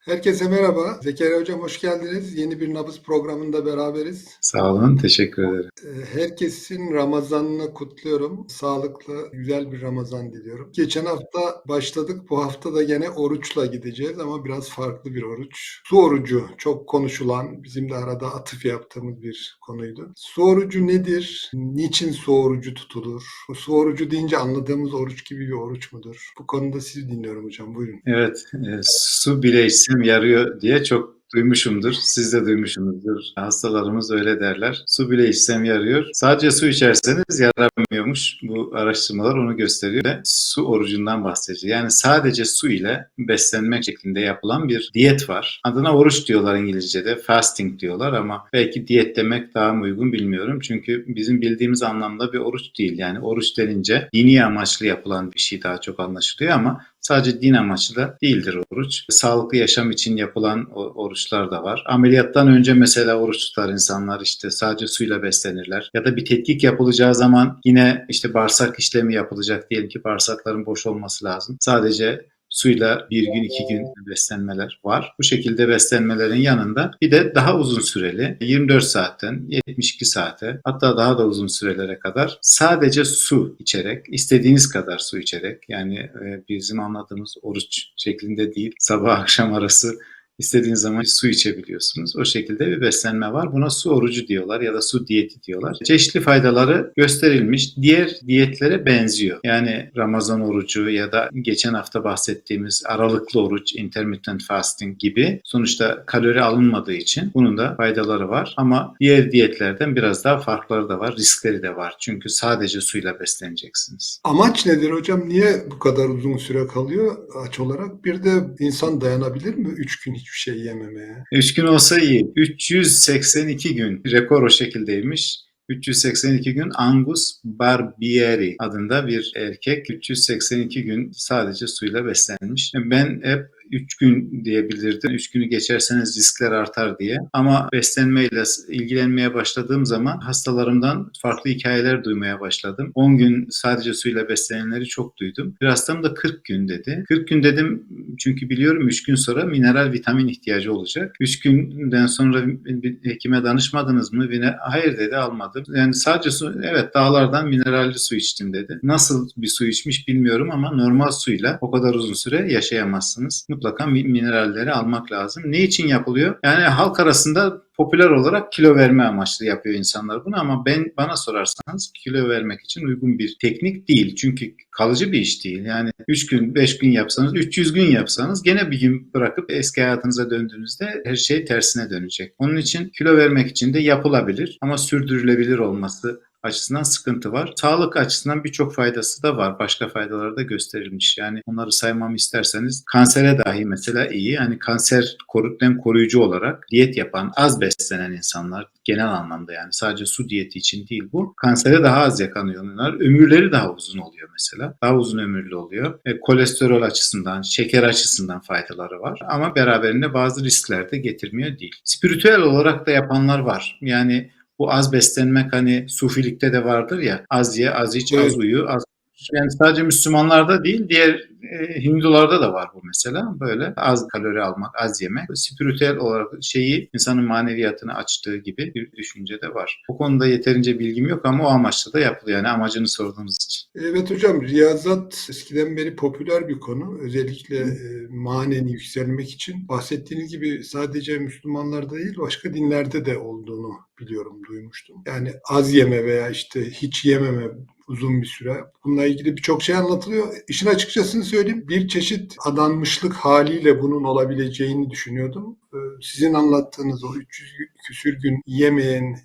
Herkese merhaba. Zekeriya Hocam hoş geldiniz. Yeni bir nabız programında beraberiz. Sağ olun, teşekkür ederim. Ee, Herkesin Ramazan'ını kutluyorum. Sağlıklı, güzel bir Ramazan diliyorum. Geçen hafta başladık. Bu hafta da gene oruçla gideceğiz ama biraz farklı bir oruç. Su orucu çok konuşulan, bizim de arada atıf yaptığımız bir konuydu. Su orucu nedir? Niçin su orucu tutulur? Su orucu deyince anladığımız oruç gibi bir oruç mudur? Bu konuda sizi dinliyorum hocam. Buyurun. Evet, e, su bile içsem yarıyor diye çok duymuşumdur. Siz de duymuşsunuzdur. Hastalarımız öyle derler. Su bile içsem yarıyor. Sadece su içerseniz yaramıyormuş. Bu araştırmalar onu gösteriyor ve su orucundan bahsediyor. Yani sadece su ile beslenmek şeklinde yapılan bir diyet var. Adına oruç diyorlar İngilizce'de. Fasting diyorlar ama belki diyet demek daha mı uygun bilmiyorum. Çünkü bizim bildiğimiz anlamda bir oruç değil. Yani oruç denince dini amaçlı yapılan bir şey daha çok anlaşılıyor ama Sadece din amaçlı da değildir oruç. Sağlıklı yaşam için yapılan oruçlar da var. Ameliyattan önce mesela oruç tutar insanlar işte sadece suyla beslenirler. Ya da bir tetkik yapılacağı zaman yine işte bağırsak işlemi yapılacak. Diyelim ki bağırsakların boş olması lazım. Sadece suyla bir gün iki gün beslenmeler var. Bu şekilde beslenmelerin yanında bir de daha uzun süreli 24 saatten 72 saate hatta daha da uzun sürelere kadar sadece su içerek istediğiniz kadar su içerek yani e, bizim anladığımız oruç şeklinde değil sabah akşam arası İstediğiniz zaman su içebiliyorsunuz. O şekilde bir beslenme var. Buna su orucu diyorlar ya da su diyeti diyorlar. Çeşitli faydaları gösterilmiş. Diğer diyetlere benziyor. Yani Ramazan orucu ya da geçen hafta bahsettiğimiz aralıklı oruç, intermittent fasting gibi sonuçta kalori alınmadığı için bunun da faydaları var. Ama diğer diyetlerden biraz daha farkları da var, riskleri de var. Çünkü sadece suyla besleneceksiniz. Amaç nedir hocam? Niye bu kadar uzun süre kalıyor aç olarak? Bir de insan dayanabilir mi 3 gün hiç hiçbir şey yememeye. 3 gün olsa iyi. 382 gün. Rekor o şekildeymiş. 382 gün Angus Barbieri adında bir erkek 382 gün sadece suyla beslenmiş. Ben hep 3 gün diyebilirdim. 3 günü geçerseniz riskler artar diye. Ama beslenmeyle ilgilenmeye başladığım zaman hastalarımdan farklı hikayeler duymaya başladım. 10 gün sadece suyla beslenenleri çok duydum. Bir hastam da 40 gün dedi. 40 gün dedim çünkü biliyorum 3 gün sonra mineral vitamin ihtiyacı olacak. 3 günden sonra bir hekime danışmadınız mı? Hayır dedi almadım. Yani sadece su, evet dağlardan mineralli su içtim dedi. Nasıl bir su içmiş bilmiyorum ama normal suyla o kadar uzun süre yaşayamazsınız mutlaka mineralleri almak lazım. Ne için yapılıyor? Yani halk arasında popüler olarak kilo verme amaçlı yapıyor insanlar bunu ama ben bana sorarsanız kilo vermek için uygun bir teknik değil. Çünkü kalıcı bir iş değil. Yani 3 gün 5 gün yapsanız 300 gün yapsanız gene bir gün bırakıp eski hayatınıza döndüğünüzde her şey tersine dönecek. Onun için kilo vermek için de yapılabilir ama sürdürülebilir olması açısından sıkıntı var. Sağlık açısından birçok faydası da var. Başka faydaları da gösterilmiş. Yani onları saymamı isterseniz kansere dahi mesela iyi. Hani kanser koruten koruyucu olarak diyet yapan, az beslenen insanlar genel anlamda yani sadece su diyeti için değil bu. Kansere daha az yakanıyorlar. Ömürleri daha uzun oluyor mesela. Daha uzun ömürlü oluyor. E, kolesterol açısından, şeker açısından faydaları var. Ama beraberinde bazı riskler de getirmiyor değil. Spiritüel olarak da yapanlar var. Yani bu az beslenmek hani sufilikte de vardır ya az ye, az iç, az uyu, az yani sadece Müslümanlarda değil diğer e, Hindularda da var bu mesela. Böyle az kalori almak, az yemek. Spiritüel olarak şeyi insanın maneviyatını açtığı gibi bir düşünce de var. Bu konuda yeterince bilgim yok ama o amaçla da yapılıyor. Yani amacını sorduğunuz için. Evet hocam riyazat eskiden beri popüler bir konu. Özellikle e, manen yükselmek için. Bahsettiğiniz gibi sadece Müslümanlarda değil başka dinlerde de olduğunu biliyorum, duymuştum. Yani az yeme veya işte hiç yememe uzun bir süre. Bununla ilgili birçok şey anlatılıyor. İşin açıkçası söyleyeyim bir çeşit adanmışlık haliyle bunun olabileceğini düşünüyordum. Ee, sizin anlattığınız o 300 küsür gün yemeyen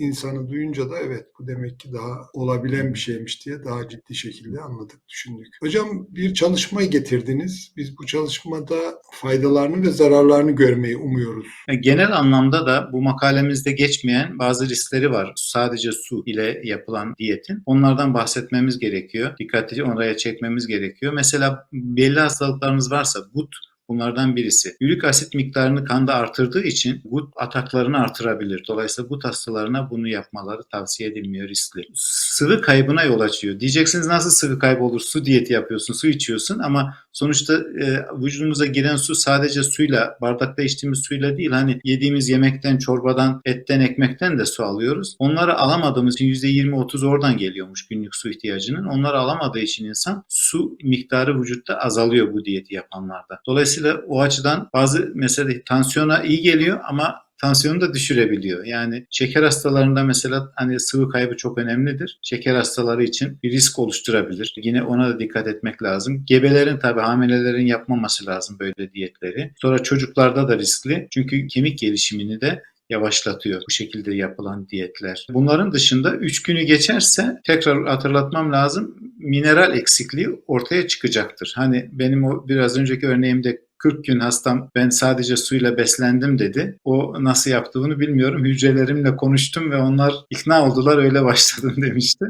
insanı duyunca da evet bu demek ki daha olabilen bir şeymiş diye daha ciddi şekilde anladık, düşündük. Hocam bir çalışmayı getirdiniz. Biz bu çalışmada faydalarını ve zararlarını görmeyi umuyoruz. E, genel anlamda da bu makalemizde geçmeyen bazı riskleri var. Sadece su ile yapılan diyetin. Onlardan bahsetmemiz gerekiyor. Dikkatli oraya çekmemiz gerekiyor. Mesela belli hastalıklarımız varsa gut Bunlardan birisi. Ürik asit miktarını kanda artırdığı için gut ataklarını artırabilir. Dolayısıyla gut hastalarına bunu yapmaları tavsiye edilmiyor riskli. Sıvı kaybına yol açıyor. Diyeceksiniz nasıl sıvı kaybı olur? Su diyeti yapıyorsun, su içiyorsun ama sonuçta e, vücudumuza giren su sadece suyla, bardakta içtiğimiz suyla değil. Hani yediğimiz yemekten, çorbadan, etten, ekmekten de su alıyoruz. Onları alamadığımız için %20-30 oradan geliyormuş günlük su ihtiyacının. Onları alamadığı için insan su miktarı vücutta azalıyor bu diyeti yapanlarda. Dolayısıyla o açıdan bazı mesela tansiyona iyi geliyor ama tansiyonu da düşürebiliyor. Yani şeker hastalarında mesela hani sıvı kaybı çok önemlidir. Şeker hastaları için bir risk oluşturabilir. Yine ona da dikkat etmek lazım. Gebelerin tabii hamilelerin yapmaması lazım böyle diyetleri. Sonra çocuklarda da riskli. Çünkü kemik gelişimini de yavaşlatıyor bu şekilde yapılan diyetler. Bunların dışında 3 günü geçerse tekrar hatırlatmam lazım mineral eksikliği ortaya çıkacaktır. Hani benim o biraz önceki örneğimde 40 gün hastam ben sadece suyla beslendim dedi. O nasıl yaptığını bilmiyorum. Hücrelerimle konuştum ve onlar ikna oldular öyle başladım demişti.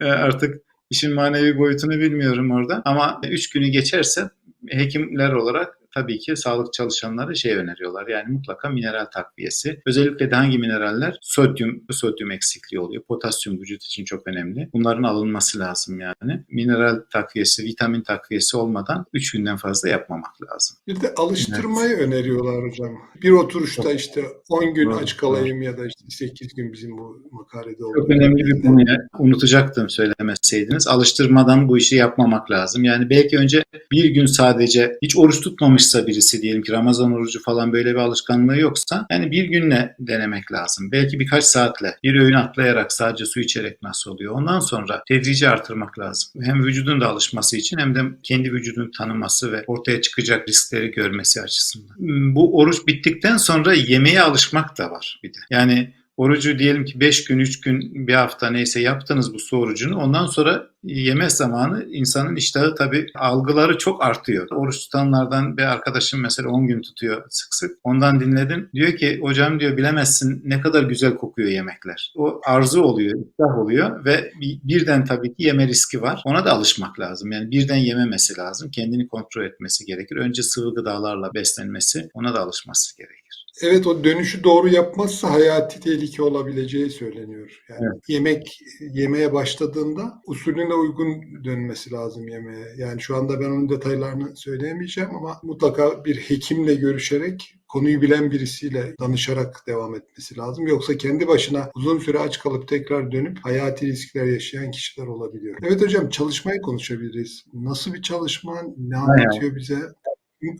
E, Artık işin manevi boyutunu bilmiyorum orada. Ama 3 günü geçerse hekimler olarak tabii ki sağlık çalışanları şey öneriyorlar. Yani mutlaka mineral takviyesi. Özellikle de hangi mineraller? Sodyum, sodyum eksikliği oluyor. Potasyum vücut için çok önemli. Bunların alınması lazım yani. Mineral takviyesi, vitamin takviyesi olmadan 3 günden fazla yapmamak lazım. Bir de alıştırmayı öneriyorlar hocam. Bir oturuşta işte 10 gün Doğru, aç kalayım ya da işte 8 gün bizim bu makalede olduğu. Çok önemli bir konuya unutacaktım söylemeseydiniz. Alıştırmadan bu işi yapmamak lazım. Yani belki önce bir gün sadece hiç oruç tutmamışsa birisi diyelim ki Ramazan orucu falan böyle bir alışkanlığı yoksa yani bir günle denemek lazım. Belki birkaç saatle bir öğün atlayarak sadece su içerek nasıl oluyor. Ondan sonra tedrici artırmak lazım. Hem vücudun da alışması için hem de kendi vücudunu tanıması ve ortaya çıkacak riskleri görmesi açısından. Bu oruç bittikten sonra yemeğe alışmak da var bir de. Yani Orucu diyelim ki 5 gün, 3 gün, bir hafta neyse yaptınız bu su orucunu. Ondan sonra yeme zamanı insanın iştahı tabii algıları çok artıyor. Oruç tutanlardan bir arkadaşım mesela 10 gün tutuyor sık sık. Ondan dinledim. Diyor ki hocam diyor bilemezsin ne kadar güzel kokuyor yemekler. O arzu oluyor, iştah oluyor ve birden tabii ki yeme riski var. Ona da alışmak lazım. Yani birden yememesi lazım. Kendini kontrol etmesi gerekir. Önce sıvı gıdalarla beslenmesi, ona da alışması gerekir. Evet o dönüşü doğru yapmazsa hayati tehlike olabileceği söyleniyor. Yani Evet. yemek yemeye başladığında usulüne uygun dönmesi lazım yemeğe. Yani şu anda ben onun detaylarını söyleyemeyeceğim ama mutlaka bir hekimle görüşerek konuyu bilen birisiyle danışarak devam etmesi lazım. Yoksa kendi başına uzun süre aç kalıp tekrar dönüp hayati riskler yaşayan kişiler olabiliyor. Evet hocam çalışmayı konuşabiliriz. Nasıl bir çalışma? Ne anlatıyor bize?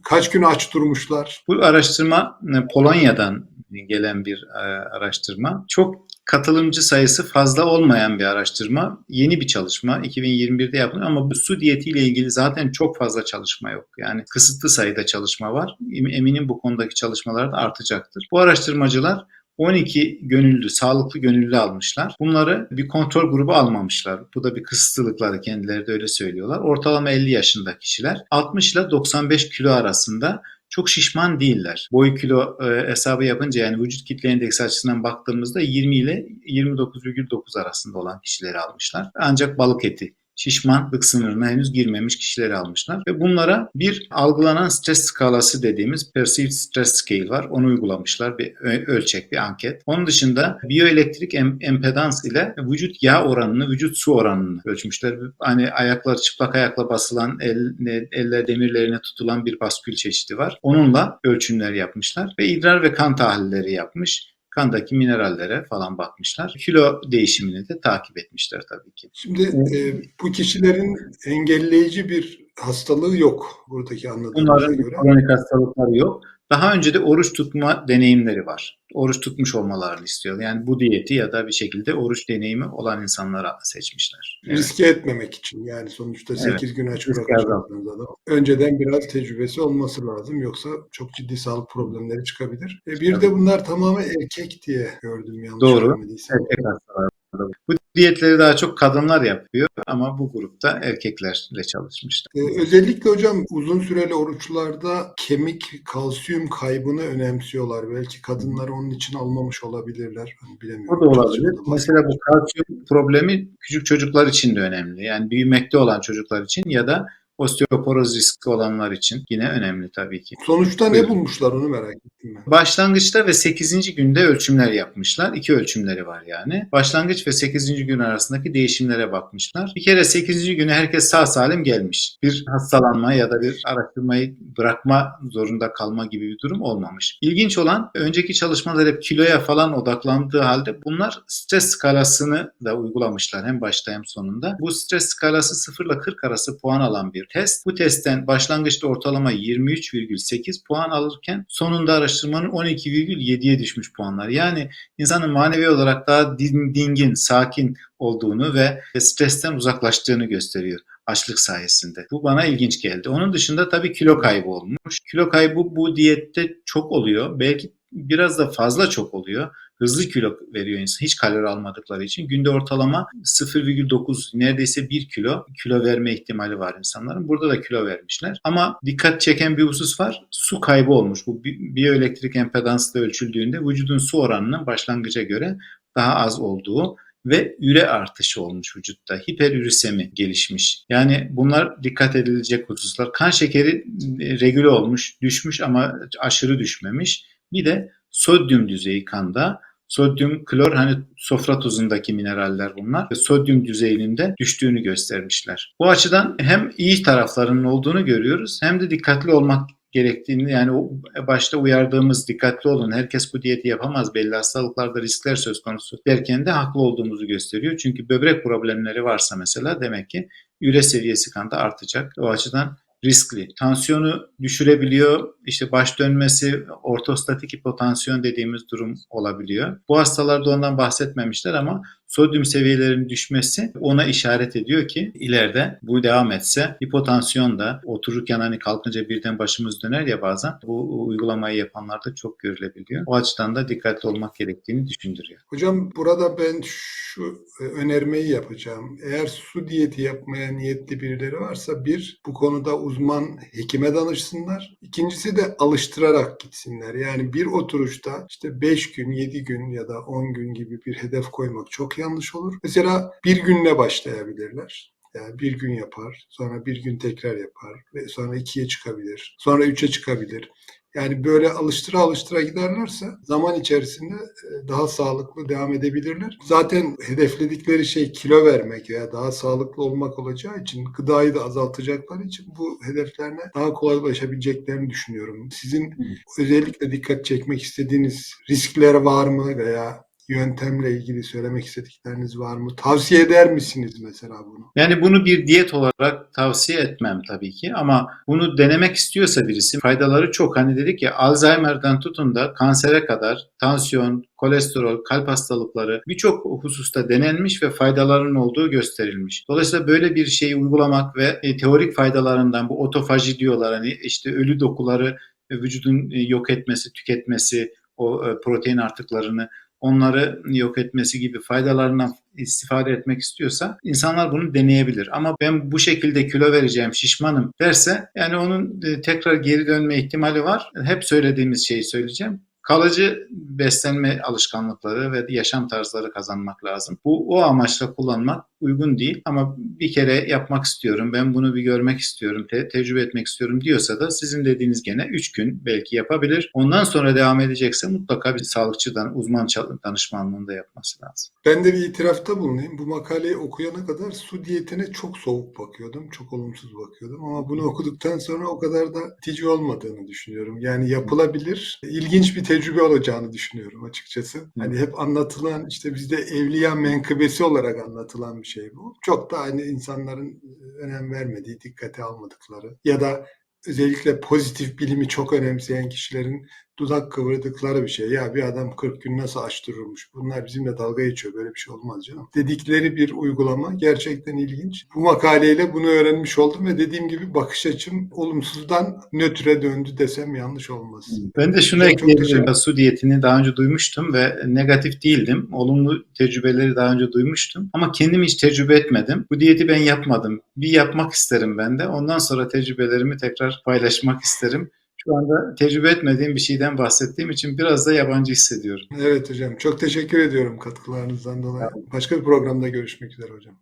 Kaç gün aç durmuşlar? Bu araştırma e, Polonya'dan gelen bir e, araştırma. Çok katılımcı sayısı fazla olmayan bir araştırma. Yeni bir çalışma. 2021'de yapılıyor ama bu su diyetiyle ilgili zaten çok fazla çalışma yok. Yani kısıtlı sayıda çalışma var. Eminim bu konudaki çalışmalar da artacaktır. Bu araştırmacılar 12 gönüllü, sağlıklı gönüllü almışlar. Bunları bir kontrol grubu almamışlar. Bu da bir kısıtlılıkları kendileri de öyle söylüyorlar. Ortalama 50 yaşında kişiler. 60 ile 95 kilo arasında çok şişman değiller. Boy kilo e, hesabı yapınca yani vücut kitle endeksi açısından baktığımızda 20 ile 29,9 arasında olan kişileri almışlar. Ancak balık eti şişmanlık sınırına henüz girmemiş kişileri almışlar. Ve bunlara bir algılanan stres skalası dediğimiz Perceived Stress Scale var. Onu uygulamışlar. Bir ölçek, bir anket. Onun dışında biyoelektrik em- empedans ile vücut yağ oranını, vücut su oranını ölçmüşler. Hani ayaklar çıplak ayakla basılan, el, eller demirlerine tutulan bir baskül çeşidi var. Onunla ölçümler yapmışlar ve idrar ve kan tahlilleri yapmış kandaki minerallere falan bakmışlar. Kilo değişimini de takip etmişler tabii ki. Şimdi e, bu kişilerin engelleyici bir hastalığı yok buradaki anladığımıza Bunların göre. kronik hastalıkları yok. Daha önce de oruç tutma deneyimleri var. Oruç tutmuş olmalarını istiyor. Yani bu diyeti ya da bir şekilde oruç deneyimi olan insanlara seçmişler. Evet. Riske etmemek için yani sonuçta Evet. 8 gün aç Riske bırakacaksınız adam. Önceden biraz tecrübesi olması lazım yoksa çok ciddi sağlık problemleri çıkabilir. E, bir de bunlar tamamen erkek diye gördüm yanlış Doğru. Erkek hastalar. Bu diyetleri daha çok kadınlar yapıyor ama bu grupta erkeklerle çalışmışlar. E, özellikle hocam uzun süreli oruçlarda kemik, kalsiyum kaybını önemsiyorlar. Belki kadınlar onun için almamış olabilirler. Bilemiyorum. O da olabilir. Mesela bu kalsiyum problemi küçük çocuklar için de önemli. Yani büyümekte olan çocuklar için ya da Osteoporoz riski olanlar için yine önemli tabii ki. Sonuçta ne bulmuşlar onu merak ettim ben. Başlangıçta ve 8. günde ölçümler yapmışlar. İki ölçümleri var yani. Başlangıç ve 8. gün arasındaki değişimlere bakmışlar. Bir kere 8. günü herkes sağ salim gelmiş. Bir hastalanma ya da bir araştırmayı bırakma zorunda kalma gibi bir durum olmamış. İlginç olan önceki çalışmalar hep kiloya falan odaklandığı halde bunlar stres skalasını da uygulamışlar hem başta hem sonunda. Bu stres skalası 0 ile 40 arası puan alan bir test. Bu testten başlangıçta ortalama 23,8 puan alırken sonunda araştırmanın 12,7'ye düşmüş puanlar. Yani insanın manevi olarak daha din- dingin, sakin olduğunu ve stresten uzaklaştığını gösteriyor açlık sayesinde. Bu bana ilginç geldi. Onun dışında tabii kilo kaybı olmuş. Kilo kaybı bu diyette çok oluyor. Belki biraz da fazla çok oluyor. Hızlı kilo veriyor insan hiç kalori almadıkları için. Günde ortalama 0,9 neredeyse 1 kilo kilo verme ihtimali var insanların. Burada da kilo vermişler. Ama dikkat çeken bir husus var. Su kaybı olmuş. Bu bi- biyoelektrik empedansla ölçüldüğünde vücudun su oranının başlangıca göre daha az olduğu ve üre artışı olmuş vücutta. Hiperürisemi gelişmiş. Yani bunlar dikkat edilecek hususlar. Kan şekeri e, regüle olmuş, düşmüş ama aşırı düşmemiş. Bir de sodyum düzeyi kanda. Sodyum, klor hani sofra tuzundaki mineraller bunlar. Ve sodyum düzeyinin de düştüğünü göstermişler. Bu açıdan hem iyi taraflarının olduğunu görüyoruz hem de dikkatli olmak gerektiğini yani başta uyardığımız dikkatli olun herkes bu diyeti yapamaz belli hastalıklarda riskler söz konusu derken de haklı olduğumuzu gösteriyor. Çünkü böbrek problemleri varsa mesela demek ki üre seviyesi kanda artacak. O açıdan riskli. Tansiyonu düşürebiliyor. İşte baş dönmesi, ortostatik hipotansiyon dediğimiz durum olabiliyor. Bu hastalarda ondan bahsetmemişler ama sodyum seviyelerinin düşmesi ona işaret ediyor ki ileride bu devam etse hipotansiyon da otururken hani kalkınca birden başımız döner ya bazen bu uygulamayı yapanlarda çok görülebiliyor. O açıdan da dikkatli olmak gerektiğini düşündürüyor. Hocam burada ben şu e, önermeyi yapacağım. Eğer su diyeti yapmaya niyetli birileri varsa bir bu konuda uzman hekime danışsınlar. İkincisi de alıştırarak gitsinler. Yani bir oturuşta işte 5 gün, 7 gün ya da 10 gün gibi bir hedef koymak çok yanlış olur. Mesela bir günle başlayabilirler. Yani bir gün yapar, sonra bir gün tekrar yapar ve sonra ikiye çıkabilir, sonra üçe çıkabilir. Yani böyle alıştıra alıştıra giderlerse zaman içerisinde e, daha sağlıklı devam edebilirler. Zaten hedefledikleri şey kilo vermek veya daha sağlıklı olmak olacağı için gıdayı da azaltacakları için bu hedeflerine daha kolay ulaşabileceklerini düşünüyorum. Sizin özellikle dikkat çekmek istediğiniz riskler var mı veya yöntemle ilgili söylemek istedikleriniz var mı? Tavsiye eder misiniz mesela bunu? Yani bunu bir diyet olarak tavsiye etmem tabii ki ama bunu denemek istiyorsa birisi faydaları çok. Hani dedik ya Alzheimer'dan tutun da kansere kadar tansiyon, kolesterol, kalp hastalıkları birçok hususta denenmiş ve faydalarının olduğu gösterilmiş. Dolayısıyla böyle bir şeyi uygulamak ve e, teorik faydalarından bu otofaji diyorlar hani işte ölü dokuları vücudun e, yok etmesi, tüketmesi, o e, protein artıklarını onları yok etmesi gibi faydalarından istifade etmek istiyorsa insanlar bunu deneyebilir. Ama ben bu şekilde kilo vereceğim, şişmanım derse yani onun e, tekrar geri dönme ihtimali var. Hep söylediğimiz şeyi söyleyeceğim. Kalıcı beslenme alışkanlıkları ve yaşam tarzları kazanmak lazım. Bu o amaçla kullanmak uygun değil ama bir kere yapmak istiyorum, ben bunu bir görmek istiyorum, te- tecrübe etmek istiyorum diyorsa da sizin dediğiniz gene 3 gün belki yapabilir. Ondan sonra devam edecekse mutlaka bir sağlıkçıdan, uzman danışmanlığında yapması lazım. Ben de bir itirafta bulunayım. Bu makaleyi okuyana kadar su diyetine çok soğuk bakıyordum. Çok olumsuz bakıyordum. Ama bunu okuduktan sonra o kadar da itici olmadığını düşünüyorum. Yani yapılabilir, ilginç bir tecrübe olacağını düşünüyorum açıkçası. Hani hep anlatılan işte bizde evliya menkıbesi olarak anlatılan bir şey bu. Çok da hani insanların önem vermediği, dikkate almadıkları ya da özellikle pozitif bilimi çok önemseyen kişilerin dudak kıvırdıkları bir şey. Ya bir adam 40 gün nasıl aç dururmuş? Bunlar bizimle dalga geçiyor. Böyle bir şey olmaz canım. Dedikleri bir uygulama gerçekten ilginç. Bu makaleyle bunu öğrenmiş oldum ve dediğim gibi bakış açım olumsuzdan nötre döndü desem yanlış olmaz. Ben de şunu ekleyebilirim. Su diyetini daha önce duymuştum ve negatif değildim. Olumlu tecrübeleri daha önce duymuştum. Ama kendim hiç tecrübe etmedim. Bu diyeti ben yapmadım. Bir yapmak isterim ben de. Ondan sonra tecrübelerimi tekrar paylaşmak isterim. Şu anda tecrübe etmediğim bir şeyden bahsettiğim için biraz da yabancı hissediyorum. Evet hocam çok teşekkür ediyorum katkılarınızdan dolayı. Başka bir programda görüşmek üzere hocam.